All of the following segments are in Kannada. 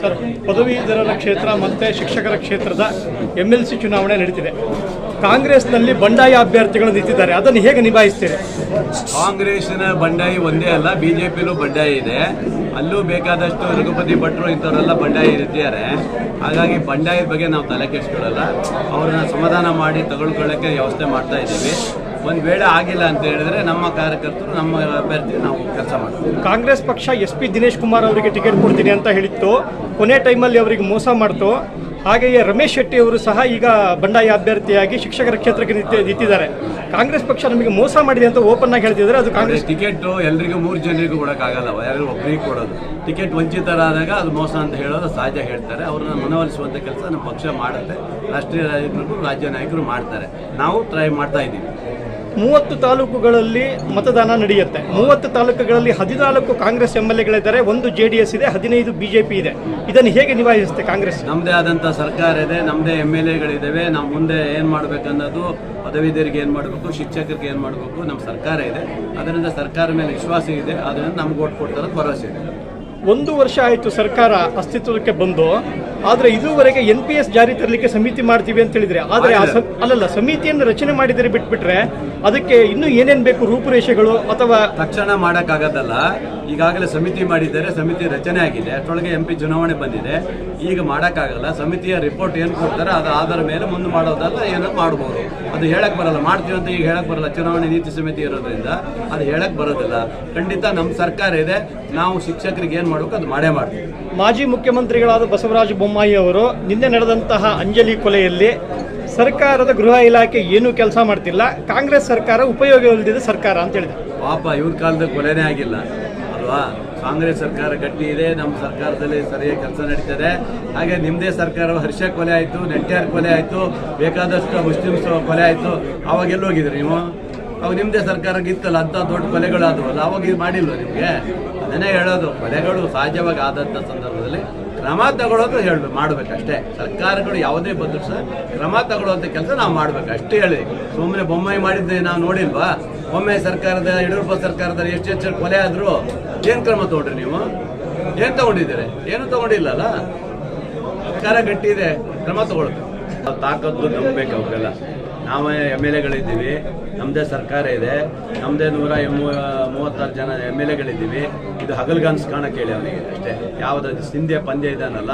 ಸರ್ ಪದವೀಧರರ ಕ್ಷೇತ್ರ ಮತ್ತು ಶಿಕ್ಷಕರ ಕ್ಷೇತ್ರದ ಎಂ ಎಲ್ ಸಿ ಚುನಾವಣೆ ನಡೀತಿದೆ. ಕಾಂಗ್ರೆಸ್ನಲ್ಲಿ ಬಂಡಾಯ ಅಭ್ಯರ್ಥಿಗಳು ನಿಂತಿದ್ದಾರೆ. ಅದನ್ನು ಹೇಗೆ ನಿಭಾಯಿಸ್ತೀರಿ? ಕಾಂಗ್ರೆಸ್ನ ಬಂಡಾಯ ಒಂದೇ ಅಲ್ಲ ಬಿಜೆಪಿಲೂ ಬಂಡಾಯ ಇದೆ. ಅಲ್ಲೂ ಬೇಕಾದಷ್ಟು ರಘುಪತಿ ಭಟ್ರು ಇಂಥವರೆಲ್ಲ ಬಂಡಾಯ ಇರ್ತಿದ್ದಾರೆ. ಹಾಗಾಗಿ ಬಂಡಾಯದ ಬಗ್ಗೆ ನಾವು ತಲೆ ಕೆಡಿಸ್ಕೊಳ್ಳಲ್ಲ. ಅವ್ರನ್ನ ಸಮಾಧಾನ ಮಾಡಿ ತಗೊಳ್ಕೊಳ್ಳೋಕ್ಕೆ ವ್ಯವಸ್ಥೆ ಮಾಡ್ತಾ ಇದ್ದೀವಿ. ಒಂದು ವೇಳೆ ಆಗಿಲ್ಲ ಅಂತ ಹೇಳಿದ್ರೆ ನಮ್ಮ ಕಾರ್ಯಕರ್ತರು ನಮ್ಮ ಅಭ್ಯರ್ಥಿ ನಾವು ಕೆಲಸ ಮಾಡ್ತೀವಿ. ಕಾಂಗ್ರೆಸ್ ಪಕ್ಷ ಎಸ್ ಪಿ ದಿನೇಶ್ ಕುಮಾರ್ ಅವರಿಗೆ ಟಿಕೆಟ್ ಕೊಡ್ತೀನಿ ಅಂತ ಹೇಳಿತ್ತು. ಕೊನೆ ಟೈಮಲ್ಲಿ ಅವರಿಗೆ ಮೋಸ ಮಾಡ್ತು. ಹಾಗೆಯೇ ರಮೇಶ್ ಶೆಟ್ಟಿ ಅವರು ಸಹ ಈಗ ಬಂಡಾಯ ಅಭ್ಯರ್ಥಿಯಾಗಿ ಶಿಕ್ಷಕರ ಕ್ಷೇತ್ರಕ್ಕೆ ನಿಂತಿ ನಿಂತಿದ್ದಾರೆ. ಕಾಂಗ್ರೆಸ್ ಪಕ್ಷ ನಮಗೆ ಮೋಸ ಮಾಡಿದೆ ಅಂತ ಓಪನ್ ಆಗಿ ಹೇಳ್ತಿದ್ದಾರೆ, ಅದು ಕಾಂಗ್ರೆಸ್ ಟಿಕೆಟ್ ಎಲ್ರಿಗೂ ಮೂರು ಜನರಿಗೂ ಕೊಡೋಕ್ಕಾಗಲ್ಲ ಯಾರು ಒಬ್ಬರಿಗೆ ಕೊಡೋದು. ಟಿಕೆಟ್ ವಂಚಿತರಾದಾಗ ಅದು ಮೋಸ ಅಂತ ಹೇಳೋದು ಸಹಜ ಹೇಳ್ತಾರೆ. ಅವ್ರನ್ನ ಮನವೊಲಿಸುವಂಥ ಕೆಲಸ ನಮ್ಮ ಪಕ್ಷ ಮಾಡುತ್ತೆ. ರಾಷ್ಟ್ರೀಯ ನಾಯಕರು ರಾಜ್ಯ ನಾಯಕರು ಮಾಡ್ತಾರೆ. ನಾವು ಟ್ರೈ ಮಾಡ್ತಾ ಇದ್ದೀವಿ. ಮೂವತ್ತು ತಾಲೂಕುಗಳಲ್ಲಿ ಮತದಾನ ನಡೆಯುತ್ತೆ. ಮೂವತ್ತು ತಾಲೂಕುಗಳಲ್ಲಿ ಹದಿನಾಲ್ಕು ಕಾಂಗ್ರೆಸ್ ಎಂ ಎಲ್ ಎಗಳಿದ್ದಾರೆ ಒಂದು ಜೆ ಡಿ ಎಸ್ ಇದೆ ಹದಿನೈದು ಬಿಜೆಪಿ ಇದೆ. ಇದನ್ನು ಹೇಗೆ ನಿಭಾಯಿಸುತ್ತೆ ಕಾಂಗ್ರೆಸ್? ನಮ್ಮದೇ ಆದಂಥ ಸರ್ಕಾರ ಇದೆ ನಮ್ಮದೇ ಎಂ ಎಲ್ ಎಗಳಿದ್ದಾವೆ ನಾವು ಮುಂದೆ ಏನು ಮಾಡಬೇಕನ್ನೋದು ಪದವೀಧರಿಗೆ ಏನು ಮಾಡಬೇಕು ಶಿಕ್ಷಕರಿಗೆ ಏನು ಮಾಡಬೇಕು ನಮ್ಮ ಸರ್ಕಾರ ಇದೆ. ಅದರಿಂದ ಸರ್ಕಾರ ಮೇಲೆ ವಿಶ್ವಾಸ ಇದೆ. ಅದರಿಂದ ನಮ್ಗೆ ಓಟ್ ಕೊಡ್ತಾರೆ ಭರವಸೆ ಇದೆ. ಒಂದು ವರ್ಷ ಆಯಿತು ಸರ್ಕಾರ ಅಸ್ತಿತ್ವಕ್ಕೆ ಬಂದು ಆದರೆ ಇದುವರೆಗೆ ಎನ್ ಪಿ ಎಸ್ ಜಾರಿ ತರಲಿಕ್ಕೆ ಸಮಿತಿ ಮಾಡ್ತೀವಿ ಅಂತ ಹೇಳಿದ್ರೆ ಆದರೆ ಅಲ್ಲಲ್ಲ ಸಮಿತಿಯನ್ನು ರಚನೆ ಮಾಡಿದರೆ ಬಿಟ್ಬಿಟ್ರೆ ಅದಕ್ಕೆ ಇನ್ನೂ ಏನೇನು ಬೇಕು ರೂಪುರೇಷೆಗಳು ಅಥವಾ ತಕ್ಷಣ ಮಾಡೋಕ್ಕಾಗದಲ್ಲ ಈಗಾಗಲೇ ಸಮಿತಿ ಮಾಡಿದ್ದಾರೆ ಸಮಿತಿ ರಚನೆ ಆಗಿದೆ ಅಷ್ಟೊಳಗೆ ಎಂ ಪಿ ಚುನಾವಣೆ ಬಂದಿದೆ. ಈಗ ಮಾಡೋಕ್ಕಾಗಲ್ಲ ಸಮಿತಿಯ ರಿಪೋರ್ಟ್ ಏನು ಕೊಡ್ತಾರೆ ಅದು ಆಧಾರ ಮೇಲೆ ಮುಂದೆ ಮಾಡೋದಲ್ಲ ಏನೋ ಮಾಡ್ಬೋದು. ಅದು ಹೇಳಕ್ ಬರಲ್ಲ ಮಾಡ್ತೀವಿ ಅಂತ ಈಗ ಹೇಳಕ್ ಬರಲ್ಲ ಚುನಾವಣೆ ನೀತಿ ಸಮಿತಿ ಇರೋದ್ರಿಂದ. ಅದು ಹೇಳಕ್ ಬರೋದಿಲ್ಲ. ಖಂಡಿತ ನಮ್ಮ ಸರ್ಕಾರ ಇದೆ ನಾವು ಶಿಕ್ಷಕರಿಗೆ ಏನು ಮಾಡಬೇಕು ಅದು ಮಾಡೇ ಮಾಡ್ತೀವಿ. ಮಾಜಿ ಮುಖ್ಯಮಂತ್ರಿಗಳಾದ ಬಸವರಾಜ ಬೊಮ್ಮಾಯಿ ಅವರು ನಿನ್ನೆ ನಡೆದಂತಹ ಅಂಜಲಿ ಕೊಲೆಯಲ್ಲಿ ಸರ್ಕಾರದ ಗೃಹ ಇಲಾಖೆ ಏನೂ ಕೆಲಸ ಮಾಡ್ತಿಲ್ಲ. ಕಾಂಗ್ರೆಸ್ ಸರ್ಕಾರ ಉಪಯೋಗವಿಲ್ಲದ ಸರ್ಕಾರ ಅಂತ ಹೇಳಿದೆ ಪಾಪ ಇವ್ರ ಕಾಲದ ಕೊಲೆನೇ ಆಗಿಲ್ಲ ಅಲ್ವಾ? ಕಾಂಗ್ರೆಸ್ ಸರ್ಕಾರ ಗಟ್ಟಿ ಇದೆ ನಮ್ಮ ಸರ್ಕಾರದಲ್ಲಿ ಸರಿಯಾಗಿ ಕೆಲಸ ನಡೀತದೆ. ಹಾಗೆ ನಿಮ್ಮದೇ ಸರ್ಕಾರ ಹರ್ಷ ಕೊಲೆ ಆಯಿತು ನೆಟ್ಯಾರ್ ಕೊಲೆ ಆಯಿತು ಬೇಕಾದಷ್ಟು ಮುಸ್ಲಿಮ್ಸ್ ಕೊಲೆ ಆಯಿತು ಹೋಗಿದ್ರಿ ನೀವು? ಅವಾಗ ನಿಮ್ಮದೇ ಸರ್ಕಾರಕ್ಕೆ ಇತ್ತಲ್ಲ ಅಂತ ದೊಡ್ಡ ಕೊಲೆಗಳಾದ್ರು ಅಲ್ಲ ಅವಾಗ ಇದು ಮಾಡಿಲ್ವ ನಿಮಗೆ? ಅದನ್ನೇ ಹೇಳೋದು, ಕೊಲೆಗಳು ಸಹಜವಾಗಿ ಆದಂಥ ಸಂದರ್ಭದಲ್ಲಿ ಕ್ರಮ ತಗೊಳ್ಳೋದು ಹೇಳಬೇಕು ಮಾಡಬೇಕಷ್ಟೇ. ಸರ್ಕಾರಗಳು ಯಾವುದೇ ಬಂದರೂ ಸಹ ಕ್ರಮ ತಗೊಳ್ಳೋಂಥ ಕೆಲಸ ನಾವು ಮಾಡಬೇಕು, ಅಷ್ಟೇ ಹೇಳಿ. ಸುಮ್ಮನೆ ಬೊಮ್ಮಾಯಿ ಮಾಡಿದ್ದೆ ನಾವು ನೋಡಿಲ್ವಾ? ಒಮ್ಮೆ ಸರ್ಕಾರದ, ಯಡಿಯೂರಪ್ಪ ಸರ್ಕಾರದ ಎಷ್ಟು ಹೆಚ್ಚು ಕೊಲೆ ಆದರೂ ಏನು ಕ್ರಮ ತಗೊಂಡ್ರಿ ನೀವು? ಏನು ತಗೊಂಡಿದ್ದೀರಿ? ಏನು ತಗೊಂಡಿಲ್ಲಲ್ಲ? ಸರ್ಕಾರ ಗಟ್ಟಿ ಇದೆ, ಕ್ರಮ ತಗೊಳ್ಬೇಕು. ತಾಕತ್ತು ನಂಬಬೇಕು ಅವ್ರಿಗೆಲ್ಲ ನಾವೇ ಎಂ ಎಲ್ ಎಗಳಿದ್ದೀವಿ. ನಮ್ಮದೇ ಸರ್ಕಾರ ಇದೆ. ನಮ್ಮದೇ ನೂರ ಎಮ್ಮ- ಮೂವತ್ತಾರು ಜನ ಎಂ ಎಲ್ ಎಗಳಿದ್ದೀವಿ. ಇದು ಹಗಲ್ ಕನ್ಸು ಕಾಣಕ್ಕೆ ಹೇಳಿ ಅವನಿಗೆ ಅಷ್ಟೇ. ಯಾವ್ದು ಸಿಂಧೆ ಪಂದ್ಯ ಇದಾನಲ್ಲ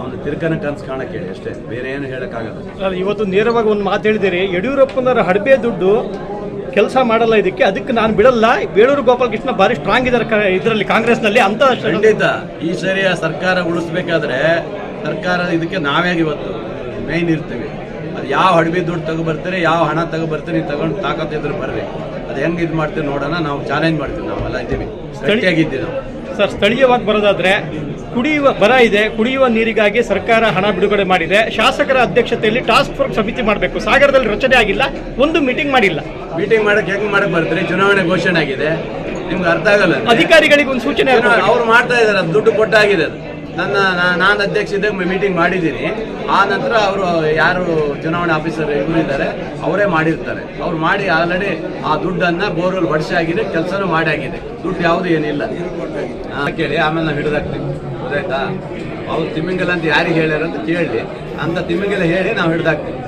ಅವನು ತಿರ್ಕನ ಕನ್ಸು ಕಾಣಕ್ಕೆ ಹೇಳಿ ಅಷ್ಟೇ. ಬೇರೆ ಏನು ಹೇಳೋಕ್ಕಾಗಲ್ಲ. ಅಲ್ಲ, ಇವತ್ತು ನೇರವಾಗಿ ಒಂದು ಮಾತು ಹೇಳಿದಿರಿ ಯಡಿಯೂರಪ್ಪನವರ ಹಡಬೆ ದುಡ್ಡು ಕೆಲಸ ಮಾಡಲ್ಲ ಇದಕ್ಕೆ. ಅದಕ್ಕೆ ನಾನು ಬಿಡಲ್ಲ. ಬೇಳೂರು ಗೋಪಾಲಕೃಷ್ಣ ಭಾರಿ ಸ್ಟ್ರಾಂಗ್ ಇದ್ದಾರೆ ಇದರಲ್ಲಿ ಕಾಂಗ್ರೆಸ್ನಲ್ಲಿ ಅಂತ ಖಂಡಿತ. ಈ ಸರಿಯ ಸರ್ಕಾರ ಉಳಿಸ್ಬೇಕಾದ್ರೆ ಸರ್ಕಾರ ಇದಕ್ಕೆ ನಾವೇ ಇವತ್ತು ಮೇಯ್ನ್ ಇರ್ತೀವಿ. ಯಾವ ಹಡಬಿ ದುಡ್ಡು ತಗೊಬರ್ತೀರಿ ಯಾವ ಹಣ ತಗೊಬರ್ತೀರಿ ನೀವು ತಗೊಂಡು ತಾಕತ್ತಿದ್ರು ಬರ್ರಿ. ಅದು ಹೆಂಗೆ ಇದು ಮಾಡ್ತೀವಿ ನೋಡೋಣ ನಾವು ಚಾಲೆಂಜ್ ಮಾಡ್ತೀವಿ ನಾವು ನಾವೆಲ್ಲ ಇದ್ದೀವಿ. ಗಟ್ಟಿಯಾಗಿದ್ದೀವಿ ನಾವು. ಸರ್ ಸ್ಥಳೀಯವಾಗಿ ಬರೋದಾದ್ರೆ ಕುಡಿಯುವ ಬರ ಇದೆ ಕುಡಿಯುವ ನೀರಿಗಾಗಿ ಸರ್ಕಾರ ಹಣ ಬಿಡುಗಡೆ ಮಾಡಿದೆ. ಶಾಸಕರ ಅಧ್ಯಕ್ಷತೆಯಲ್ಲಿ ಟಾಸ್ಕ್ ಫೋರ್ಸ್ ಸಮಿತಿ ಮಾಡಬೇಕು. ಸಾಗರದಲ್ಲಿ ರಚನೆ ಆಗಿಲ್ಲ ಒಂದು ಮೀಟಿಂಗ್ ಮಾಡಿಲ್ಲ. ಮೀಟಿಂಗ್ ಮಾಡಕ್ಕೆ ಹೆಂಗ್ ಮಾಡಕ್ ಬರ್ತೀರಿ? ಚುನಾವಣೆ ಘೋಷಣೆ ಆಗಿದೆ. ನಿಮ್ಗೆ ಅರ್ಥ ಆಗಲ್ಲ ಅಧಿಕಾರಿಗಳಿಗೆ ಒಂದು ಸೂಚನೆ. ಅವ್ರು ಮಾಡ್ತಾ ಇದಾರೆ ದುಡ್ಡು ಕೊಟ್ಟಾಗಿದೆ ಅದು. ನನ್ನ ನಾನು ಅಧ್ಯಕ್ಷತೆ ಮೀಟಿಂಗ್ ಮಾಡಿದ್ದೀನಿ. ಆ ನಂತರ ಅವರು, ಯಾರು ಚುನಾವಣಾ ಆಫೀಸರ್ ಇವರಿದ್ದಾರೆ ಅವರೇ ಮಾಡಿರ್ತಾರೆ. ಅವ್ರು ಮಾಡಿ ಆಲ್ರೆಡಿ ಆ ದುಡ್ಡನ್ನು ಬೋರ್ವೆಲ್ ಆಗಿದೆ, ಕೆಲಸನೂ ಮಾಡಿ ಆಗಿದೆ. ದುಡ್ಡು ಯಾವುದು ಏನಿಲ್ಲ. ಕೇಳಿ, ಆಮೇಲೆ ನಾವು ಹಿಡಿದಾಕ್ತೀವಿ ಗೊತ್ತಾಯ್ತಾ ಅವ್ರು ತಿಮ್ಮಿಂಗಲ್ ಅಂತ ಯಾರಿಗೆ ಹೇಳ್ಯಾರ ಅಂತ ಕೇಳಿ. ಅಂತ ತಿಮ್ಮಿಂಗಲ್ ಹೇಳಿ ನಾವು ಹಿಡಿದಾಕ್ತೀವಿ